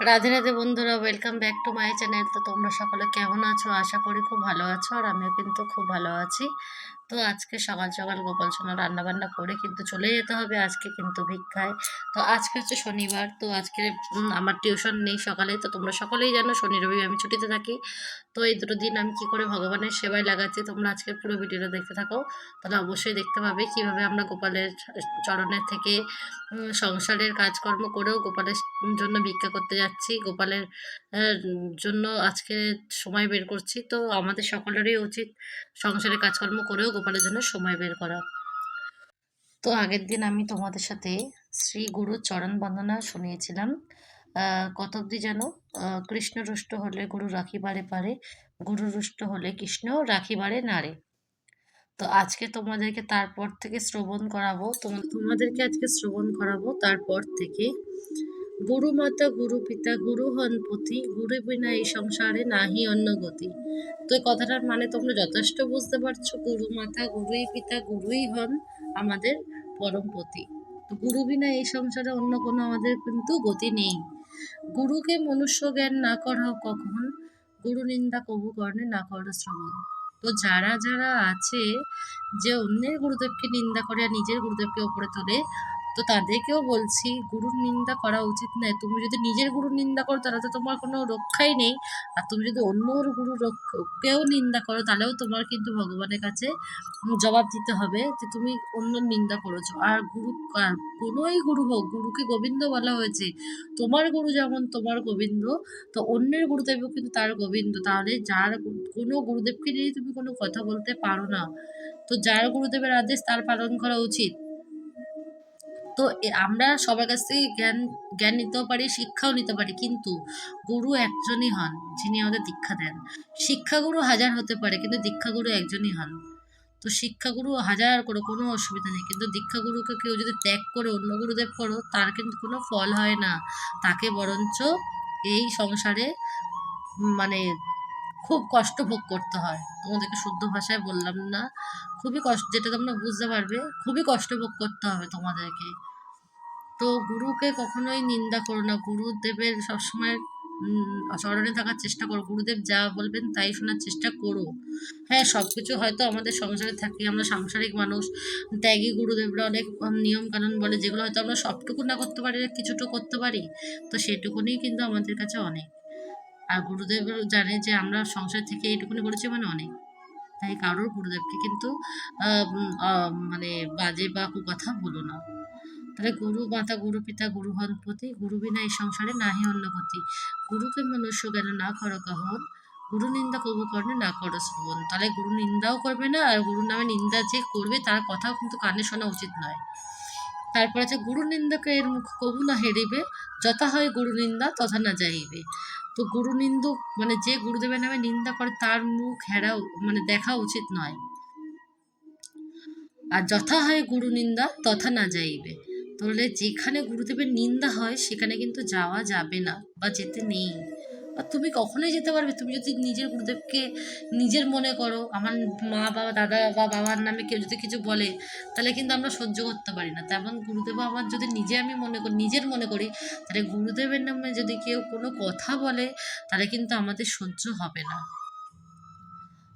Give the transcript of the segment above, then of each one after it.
রাধে রাধে বন্ধুরা welcome back to my channel তো তোমরা সকলে কেমন আছো? আশা করি খুব ভালো আছো, আর আমিও কিন্তু খুব ভালো আছি। তো আজকে সকাল সকাল গোপাল সোনা রান্না বান্না করে কিন্তু চলে যেতে হবে আজকে কিন্তু ভিক্ষায়। তো আজকে হচ্ছে শনিবার, তো আজকে আমার টিউশন নেই সকালে, তো তোমরা সকলেই জানো শনি রবি আমি ছুটিতে থাকি। তো এই দুটো দিন আমি কি করে ভগবানের সেবায় লাগাচ্ছি তোমরা আজকে পুরো ভিডিওটা দেখতে থাকো। তাহলে অবশ্যই দেখতে পাবে কীভাবে আমরা গোপালের চরণের থেকে সংসারের কাজকর্ম করেও গোপালের জন্য ভিক্ষা করতে যাচ্ছি। গোপালের জন্য আজকে সময় বের করছি। তো আমাদের সকলেরই উচিত সংসারের কাজকর্ম করেও গোপালের জন্য সময় বের করা। তো আগের দিন আমি তোমাদের সাথে শ্রী গুরু চরণ বন্দনা শুনিয়েছিলাম। কত জানো? আহ, কৃষ্ণ রুষ্ট হলে গুরু রাখি রাখিবারে পারে গুরু রুষ্ট হলে কৃষ্ণ রাখি রাখিবারে নারে তো আজকে তোমাদেরকে তারপর থেকে শ্রবণ করাবো তোম- তোমাদেরকে আজকে শ্রবণ করাবো তারপর থেকে গুরু মাতা, গুরু পিতা, গুরু হন পথি গুরু বিনা এই সংসারে নাহি অন্য গতি। তো এই কথাটার মানে তোমরা যথেষ্ট বুঝতে পারছ, গুরু মাতা, গুরুই পিতা, গুরুই হন আমাদের পরম পতি। তো গুরু বিনা এই সংসারে অন্য কোনো আমাদের কিন্তু গতি নেই। গুরুকে মনুষ্য জ্ঞান না করা কখন, গুরু নিন্দা কবু কর্ণে না করো শ্রবণ। তো যারা যারা আছে, যে অন্যের গুরুদেবকে নিন্দা করে আর নিজের গুরুদেবকে ওপরে তোলে তো তাদেরকেও বলছি, গুরুর নিন্দা করা উচিত নয়। তুমি যদি নিজের গুরুর নিন্দা করো, তাহলে তো তোমার কোনো রক্ষাই নেই। আর তুমি যদি অন্যর গুরু কেউ নিন্দা করো, তাহলেও তোমার কিন্তু ভগবানের কাছে জবাব দিতে হবে যে তুমি অন্যর নিন্দা করেছ। আর গুরু কোনোই গুরু হোক, গুরুকে গোবিন্দ বলা হয়েছে। তোমার গুরু যেমন তোমার গোবিন্দ, তো অন্যের গুরুদেবও কিন্তু তার গোবিন্দ। তাহলে যার কোনো গুরুদেবকে নিয়ে তুমি কোনো কথা বলতে পারো না। তো যার গুরুদেবের আদেশ তার পালন করা উচিত। তো আমরা সবার কাছ থেকে জ্ঞান জ্ঞান নিতেও পারি, শিক্ষাও নিতে পারি, কিন্তু গুরু একজনই হন যিনি আমাদের দীক্ষা দেন। শিক্ষাগুরু হাজার হতে পারে, কিন্তু দীক্ষাগুরু একজনই হন। তো শিক্ষাগুরু হাজার করে, কোনো অসুবিধা নেই, কিন্তু দীক্ষাগুরুকে কেউ যদি ত্যাগ করে, অন্য গুরুদেব করো তার কিন্তু কোনো ফল হয় না। তাকে বরঞ্চ এই সংসারে মানে খুব কষ্ট ভোগ করতে হয়। তোমাদেরকে শুদ্ধ ভাষায় বললাম না। খুবই কষ্ট, যেটা তোমরা বুঝতে পারবে, খুবই কষ্ট ভোগ করতে হবে তোমাদেরকে। তো গুরুকে কখনোই নিন্দা করো না। গুরুদেবের সবসময় স্মরণে থাকার চেষ্টা করো। গুরুদেব যা বলবেন তাই শোনার চেষ্টা করো। হ্যাঁ সব কিছু হয়তো আমাদের সংসারে থাকি। আমরা সাংসারিক মানুষ। ত্যাগী গুরুদেবরা অনেক নিয়ম কানুন বলে, যেগুলো হয়তো আমরা সবটুকু না করতে পারি কিছুটা করতে পারি। তো সেটুকুনি কিন্তু আমাদের কাছে অনেক। আর গুরুদেব জানে যে আমরা সংসার থেকে এইটুকুনি করেছি মানে অনেক। তাই কারোর গুরুদেবকে কিন্তু মানে বাজে বা কুকথা বলো না। তাহলে গুরু মাতা, গুরু পিতা, গুরু হন পতি গুরু বিনা এই সংসারে নাহি অন্য গতি গুরুকে মনুষ্য জ্ঞান না করো কহন গুরু নিন্দা কবু কর্ণে না করো শ্রবণ। তাহলে গুরু নিন্দাও করবে না, আর গুরুর নামে নিন্দা যে করবে তার কথাও কিন্তু কানে শোনা উচিত নয়। তারপর আছে, গুরু নিন্দাকে এর মুখ কবু না হেরিবে, যথা হয় গুরু নিন্দা তথা না যাইবে। তো গুরু নিন্দুক মানে যে গুরুদেবের নামে নিন্দা করে তার মুখ হেরা মানে দেখা উচিত নয়। আর যথা হয় গুরু নিন্দা, তথা না যাইবে। তাহলে যেখানে গুরুদেবের নিন্দা হয়, সেখানে কিন্তু যাওয়া যাবে না বা যেতে নেই। আর তুমি কখনোই যেতে পারবে, তুমি যদি নিজের গুরুদেবকে নিজের মনে করো, আমার মা বাবা দাদা বা বাবার নামে কেউ যদি কিছু বলে, তাহলে কিন্তু আমরা সহ্য করতে পারি না। তেমন গুরুদেব আমার যদি নিজে আমি মনে করি, নিজের মনে করি, তাহলে গুরুদেবের নামে যদি কেউ কোনো কথা বলে, তাহলে কিন্তু আমাদের সহ্য হবে না।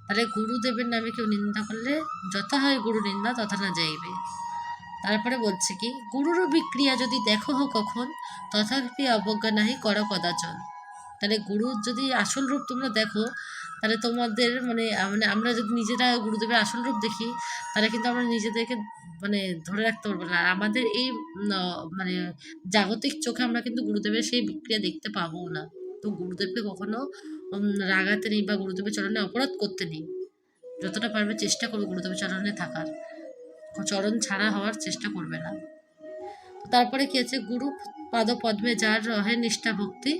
তাহলে গুরুদেবের নামে কেউ নিন্দা করলে যথা হয় গুরু নিন্দা তথা না যাইবে। তারপরে বলছে কি, গুরুর বিক্রিয়া যদি দেখো কখন, তথাপি অবজ্ঞা নাহি কর কদাচন। তাহলে গুরুর যদি আসল রূপ তোমরা দেখো, তাহলে তোমাদের মানে মানে আমরা যদি নিজেরা গুরুদেবের আসল রূপ দেখি, তাহলে কিন্তু আমরা নিজেদেরকে মানে ধরে রাখতে পারব না। আর আমাদের এই মানে জাগতিক চোখে আমরা কিন্তু গুরুদেবের সেই বিক্রিয়া দেখতে পাবো না। তো গুরুদেবকে কখনো রাগাতে নেই বা গুরুদেবের চরণে অপরাধ করতে নেই। যতটা পারবে চেষ্টা করবে গুরুদেবের চরণে থাকার। চরণ ছাড়া হওয়ার চেষ্টা করবে না। তারপরে কি আছে? গুরু পাদ পদ্মে যার রহে নিষ্ঠা ভক্তি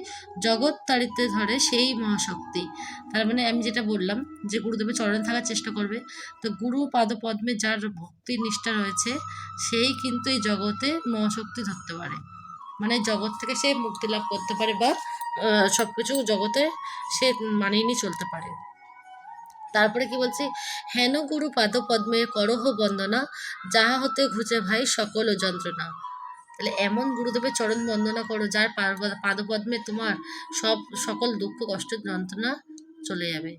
জগৎ তাড়িতে ধরে সেই মহাশক্তি। তার মানে আমি যেটা বললাম যে গুরুদেবের চরণে থাকার চেষ্টা করবে, তো গুরু পাদ পদ্মে যার ভক্তি, নিষ্ঠা রয়েছে, সেই কিন্তু এই জগতে মহাশক্তি ধরতে পারে। মানে জগৎ থেকে সে মুক্তি লাভ করতে পারে বা সব কিছু জগতে সে মানিয়ে নিয়ে চলতে পারে। তারপরে কি বলছে? হেন গুরু পাদপদ্মে করহ বন্দনা, যাহা হতে ঘুচে ভাই সকল যন্ত্রণা। তাহলে এমন গুরুদেবের চরণ বন্দনা করো যার পাদপদ্মে তোমার সব সকল দুঃখ কষ্ট যন্ত্রণা চলে যাবে।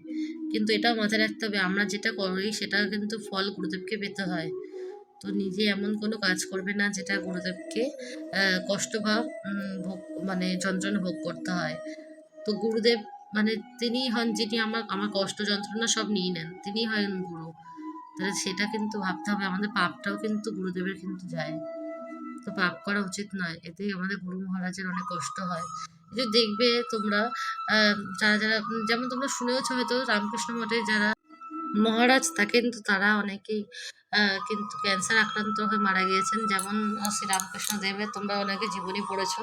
কিন্তু এটাও মাথায় রাখতে হবে আমরা যেটা করি সেটা কিন্তু ফল গুরুদেবকে পেতে হয়। তো নিজে এমন কোনো কাজ করবে না যেটা গুরুদেবকে আহ, কষ্ট বা ভোগ মানে যন্ত্রণা ভোগ করতে হয়। তো গুরুদেব মানে তিনি হন যিনি আমার আমার কষ্ট যন্ত্রণা সব নিয়ে নেন তিনি হন গুরু। তাহলে সেটা কিন্তু ভাবতে হবে আমাদের পাপটাও কিন্তু গুরুদেবের কিন্তু যায়। তো পাপ করা উচিত নয়। এতে আমাদের গুরু মহারাজের অনেক কষ্ট হয়। যে দেখবে তোমরা যারা যারা, যেমন তোমরা শুনেওছো হয়তো রামকৃষ্ণ মঠে যারা মহারাজ থাকেন তো তারা অনেকেই কিন্তু ক্যান্সার আক্রান্ত হয়ে মারা গিয়েছেন। যেমন শ্রী রামকৃষ্ণ দেবের তোমরা অনেকে জীবনী পড়েছ।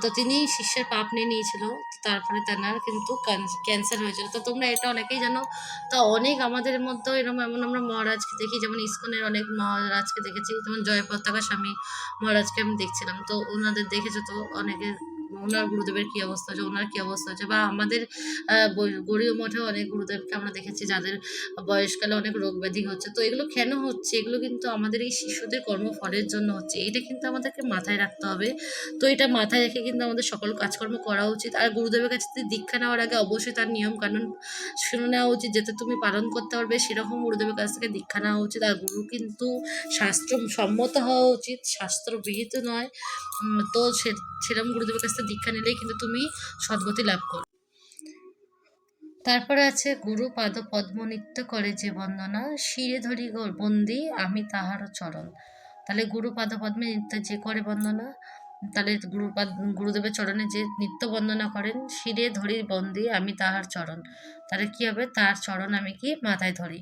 তো তিনি শিষ্যের পাপ নিয়ে নিয়েছিল, তারপরে তেনার কিন্তু ক্যান- ক্যান্সার হয়েছিল। তো তোমরা এটা অনেকেই জানো। তা অনেক আমাদের মধ্যে এরকম, এমন আমরা মহারাজকে দেখি, যেমন ইস্কনের অনেক মহারাজকে দেখেছি। যেমন জয় পতাকা স্বামী মহারাজকে আমি দেখছিলাম। তো ওনাদের দেখেছ তো অনেকে ওনার গুরুদেবের কী অবস্থা হচ্ছে ওনার কী অবস্থা হচ্ছে বা আমাদের গরিব মঠে অনেক গুরুদেবকে আমরা দেখেছি যাদের বয়সকালে অনেক রোগ ব্যাধি হচ্ছে। তো এগুলো কেন হচ্ছে? এগুলো কিন্তু আমাদের এই শিশুদের কর্মফলের জন্য হচ্ছে। এটা কিন্তু আমাদেরকে মাথায় রাখতে হবে। তো এটা মাথায় রেখে কিন্তু আমাদের সকল কাজকর্ম করা উচিত। আর গুরুদেবের কাছে দীক্ষা নেওয়ার আগে অবশ্যই তার নিয়ম কানুন শুনে নেওয়া উচিত, যাতে তুমি পালন করতে পারবে। সেরকম গুরুদেবের কাছ থেকে দীক্ষা নেওয়া উচিত। আর গুরু কিন্তু শাস্ত্র সম্মত হওয়া উচিত শাস্ত্র বিহিত নয় তো সেরকম গুরুদেবের কাছ থেকে দীক্ষা নিলেই কিন্তু তুমি সদ্গতি লাভ করো তারপরে আছে, গুরু পাদ পদ্ম নৃত্য করে যে বন্দনা, শিরে ধরি বন্দি, আমি তাহারও চরণ। তাহলে গুরু পাদ পদ্মে নৃত্য যে করে বন্দনা, তাহলে গুরু গুরুদেবের চরণে যে নিত্য বন্দনা করেন, শিরে ধরি বন্দি, আমি তাহার চরণ। তাহলে কি হবে? তার চরণ আমি কি? মাথায় ধরি।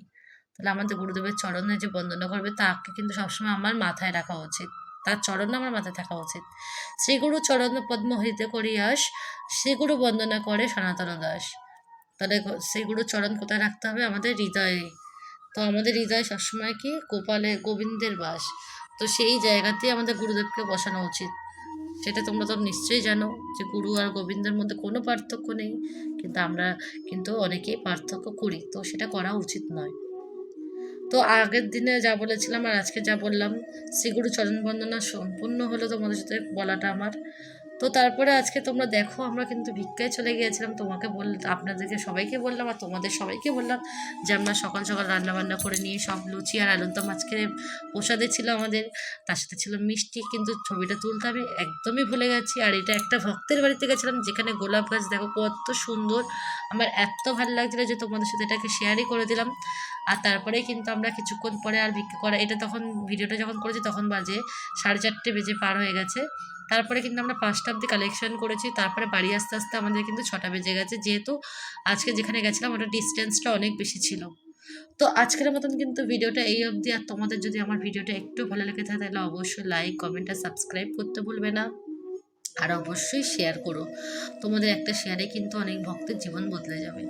তাহলে আমাদের গুরুদেবের চরণে যে বন্দনা করবে, তাকে কিন্তু সবসময় আমার মাথায় রাখা উচিত। তার চরণ আমার মাথায় থাকা উচিত। শ্রীগুরু চরণ পদ্ম হইতে করিয়াস, শ্রীগুরু বন্দনা করে সনাতন দাস। তাহলে শ্রীগুরুর চরণ কোথায় রাখতে হবে? আমাদের হৃদয়ে। তো আমাদের হৃদয় সবসময় কি? গোপালে, গোবিন্দের বাস। তো সেই জায়গাতেই আমাদের গুরুদেবকে বসানো উচিত। সেটা তোমরা তো নিশ্চয়ই জানো যে গুরু আর গোবিন্দের মধ্যে কোনো পার্থক্য নেই। কিন্তু আমরা কিন্তু অনেকেই পার্থক্য করি। তো সেটা করা উচিত নয়। তো আগের দিনে যা বলেছিলাম আর আজকে যা বললাম, শ্রীগুরু চরণ বন্দনা সম্পূর্ণ হলো তোমাদের সাথে বলাটা আমার। তো তারপরে আজকে তোমরা দেখো, আমরা কিন্তু ভিক্ষায় চলে গিয়েছিলাম। তোমাকে বল, আপনাদেরকে সবাইকে বললাম আর তোমাদের সবাইকে বললাম যে, আমরা সকাল সকাল রান্নাবান্না করে নিয়ে সব লুচি আর আলুর দম আজকে প্রসাদে ছিল আমাদের। তার সাথে ছিল মিষ্টি, কিন্তু ছবিটা তুলতে আমি একদমই ভুলে গেছি। আর এটা একটা ভক্তের বাড়িতে গেছিলাম, যেখানে গোলাপ গাছ, দেখো কত সুন্দর। আমার এত ভালো লাগছিল যে, তোমাদের সাথে এটাকে শেয়ারই করে দিলাম। আর তারপরে কিন্তু আমরা কিছুক্ষণ পরে আর ভিক্ষা করা, এটা তখন, ভিডিওটা যখন করেছি তখন বাজে সাড়ে চারটে বেজে পার হয়ে গেছে। তারপরে কিন্তু আমরা পাঁচটা অবধি কালেকশন করেছি, তারপরে বাড়ি আসতে আসতে আমাদের কিন্তু ছটা বেজে গেছে, যেহেতু আজকে যেখানে গেছিলাম ওটা ডিস্টেন্সটা অনেক বেশি ছিল। তো আজকের মতন কিন্তু ভিডিওটা এই অবধি, আর তোমাদের যদি আমার ভিডিওটা একটু ভালো লেগে থাকে তাহলে অবশ্যই লাইক কমেন্ট আর সাবস্ক্রাইব করতে ভুলবে না। আর অবশ্যই শেয়ার করো। তোমাদের একটা শেয়ারে কিন্তু অনেক ভক্তের জীবন বদলে যাবে।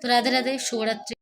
তো রাধে রাধে, শুভরাত্রি।